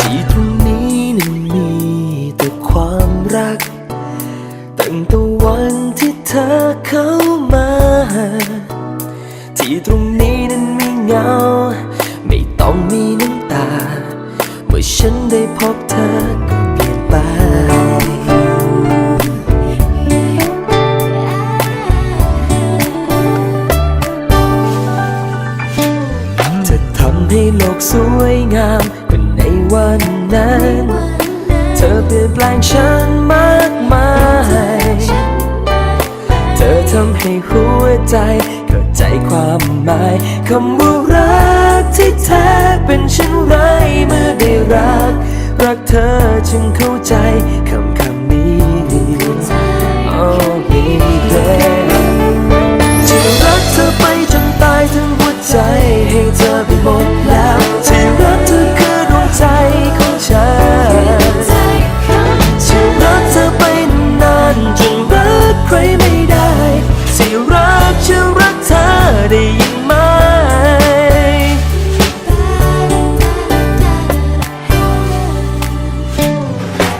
ที่ตรงนี้นั้นมีแต่ความรัก ตั้งแต่วันที่เธอเข้ามา ที่ตรงนี้นั้นไมีเหงา ไม่ต้องมีน้ำตา เมื่อฉันได้พบเธอ กสวยงามกว่าในวันนั้น เธอเปลี่ยนแปลงฉันมากมาย เธอทำให้หัวใจเข้าใจความหมายคำว่ารักที่แท้เป็นเช่นไรเมื่อได้รัก รักเธอจึงเข้าใจคำคำนี้ Oh baby กจะรักเธอได้ยินไหม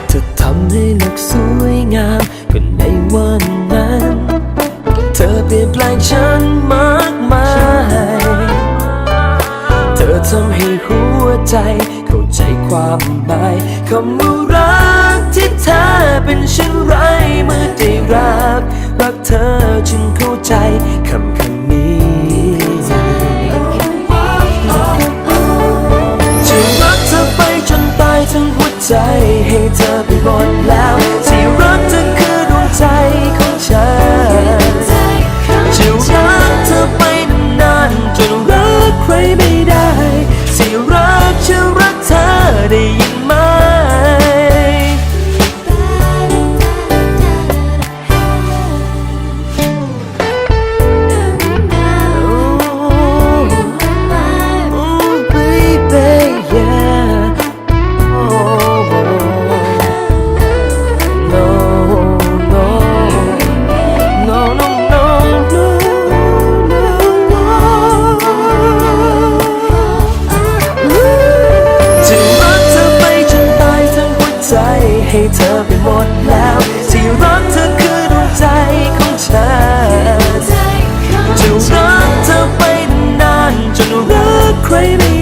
เธอทำให้โลกสวยงามกว่าในวันนั้น เธอเปลี่ยนแปลงฉันมากมาย เธอทำให้หัวใจเข้าใจความหมายคำว่ารักที่แท้เป็นเช่นไรเมื่อได้รัก รักเธอจึงเข้าใจคำคำนี้จะรักเธอไปจนตายทั้งหัวใจให้เธอไปบน รั